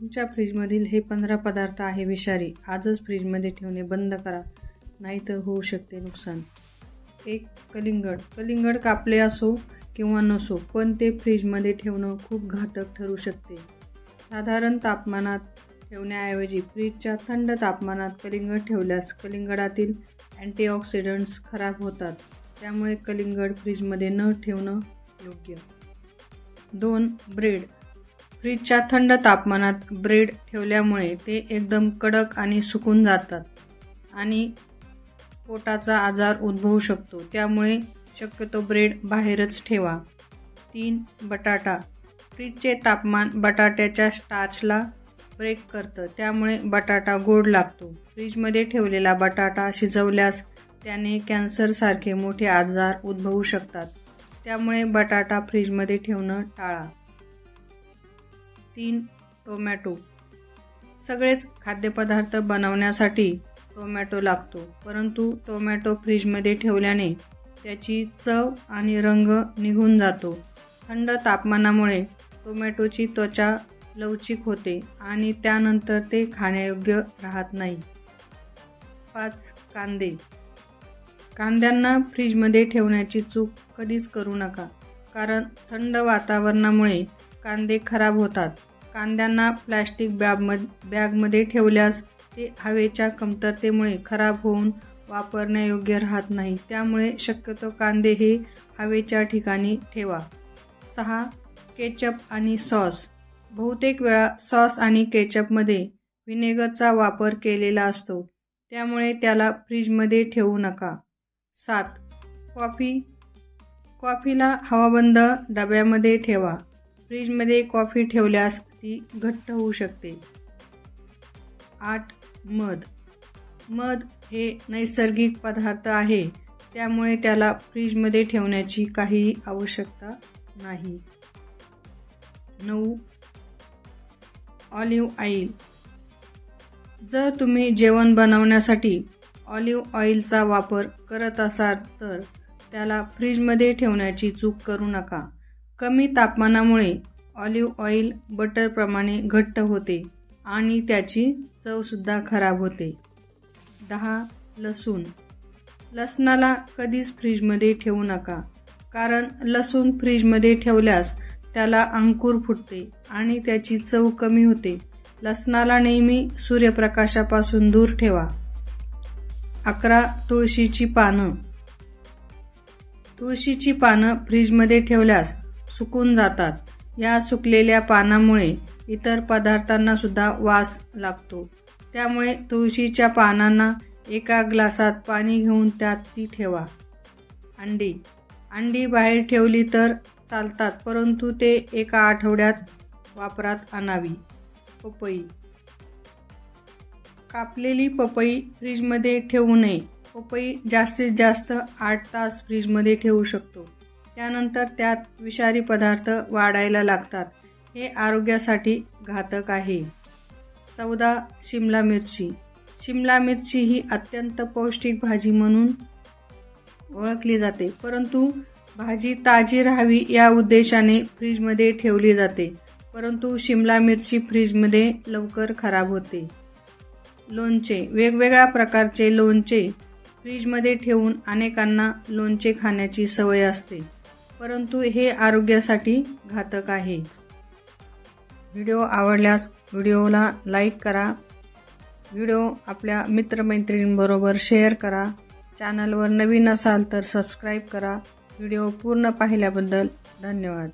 तुमच्या फ्रीजमधील हे पंधरा पदार्थ आहे विषारी. आजच फ्रीजमध्ये ठेवणे बंद करा. नाहीतर होऊ शकते नुकसान. एक कलिंगड. कलिंगड कापले असो किंवा नसो पण ते फ्रीजमध्ये ठेवणं खूप घातक ठरू शकते. साधारण तापमानात ठेवण्याऐवजी फ्रीजच्या थंड तापमानात कलिंगड ठेवल्यास कलिंगडातील अँटीऑक्सिडंट्स खराब होतात. त्यामुळे कलिंगड फ्रीजमध्ये न ठेवणं योग्य. दोन ब्रेड. फ्रीजच्या थंड तापमानात ब्रेड ठेवल्यामुळे ते एकदम कडक आणि सुकून जातात आणि पोटाचा आजार उद्भवू शकतो. त्यामुळे शक्यतो ब्रेड बाहेरच ठेवा. तीन बटाटा. फ्रीजचे तापमान बटाट्याच्या स्टार्चला ब्रेक करतं. त्यामुळे बटाटा गोड लागतो. फ्रीजमध्ये ठेवलेला बटाटा शिजवल्यास त्याने कॅन्सरसारखे मोठे आजार उद्भवू शकतात. त्यामुळे बटाटा फ्रीजमध्ये ठेवणं टाळा. तीन टोमॅटो. सगळेच खाद्यपदार्थ बनवण्यासाठी टोमॅटो लागतो परंतु टोमॅटो फ्रीजमध्ये ठेवल्याने त्याची चव आणि रंग निघून जातो. थंड तापमानामुळे टोमॅटोची त्वचा लवचिक होते आणि त्यानंतर ते खाण्यायोग्य राहत नाही. पाच कांदे. कांद्यांना फ्रीजमध्ये ठेवण्याची चूक कधीच करू नका कारण थंड वातावरणामुळे कांदे खराब होतात. कांद्यांना प्लॅस्टिक बॅगमध बॅगमध्ये ठेवल्यास ते हवेच्या कमतरतेमुळे खराब होऊन वापरण्यायोग्य राहत नाही. त्यामुळे शक्यतो कांदे हे हवेच्या ठिकाणी ठेवा. सहा केचप आणि सॉस. बहुतेक वेळा सॉस आणि केचपमध्ये व्हिनेगरचा वापर केलेला असतो. त्यामुळे त्याला फ्रीजमध्ये ठेवू नका. सात कॉफी. कॉफीला हवाबंद डब्यामध्ये ठेवा. फ्रीजमध्ये कॉफी ठेवल्यास ती घट्ट होऊ शकते. आठ मध. मध हे नैसर्गिक पदार्थ आहे त्यामुळे त्याला फ्रीजमध्ये ठेवण्याची काहीही आवश्यकता नाही. नऊ ऑलिव्ह ऑइल. जर तुम्ही जेवण बनवण्यासाठी ऑलिव्ह ऑइलचा वापर करत असाल तर त्याला फ्रीजमध्ये ठेवण्याची चूक करू नका. कमी तापमानामुळे ऑलिव्ह ऑइल बटरप्रमाणे घट्ट होते आणि त्याची चवसुद्धा खराब होते. दहा लसूण. लसणाला कधीच फ्रीजमध्ये ठेवू नका कारण लसूण फ्रीजमध्ये ठेवल्यास त्याला अंकुर फुटते आणि त्याची चव कमी होते. लसणाला नेहमी सूर्यप्रकाशापासून दूर ठेवा. अकरा तुळशीची पानं. तुळशीची पानं फ्रीजमध्ये ठेवल्यास सुकून जातात. या सुकलेल्या पानामुळे इतर पदार्थांना सुद्धा वास लागतो. त्यामुळे तुळशीच्या पानांना एका ग्लासात पाणी घेऊन त्यात ती ठेवा. अंडी. अंडी बाहेर ठेवली तर चालतात परंतु ते एका आठवड्यात वापरात आणावी. पपई. कापलेली पपई फ्रीजमध्ये ठेवू नये. पपई जास्तीत जास्त आठ तास फ्रीजमध्ये ठेवू शकतो. त्यानंतर त्यात विषारी पदार्थ वाढायला लागतात. हे आरोग्यासाठी घातक आहे. चौदा शिमला मिरची. शिमला मिरची ही अत्यंत पौष्टिक भाजी म्हणून ओळखली जाते. परंतु भाजी ताजी राहावी या उद्देशाने फ्रीजमध्ये ठेवली जाते. परंतु शिमला मिरची फ्रीजमध्ये लवकर खराब होते. लोणचे. वेगवेगळ्या प्रकारचे लोणचे फ्रीजमध्ये ठेवून अनेकांना लोणचे खाण्याची सवय असते. परंतु हे आरोग्यासाठी घातक आहे. व्हिडिओ आवडल्यास व्हिडिओला लाईक करा. व्हिडिओ आपल्या मित्रमैत्रिणींबरोबर शेअर करा. चॅनलवर नवीन असाल तर सबस्क्राईब करा. व्हिडिओ पूर्ण पाहिल्याबद्दल धन्यवाद.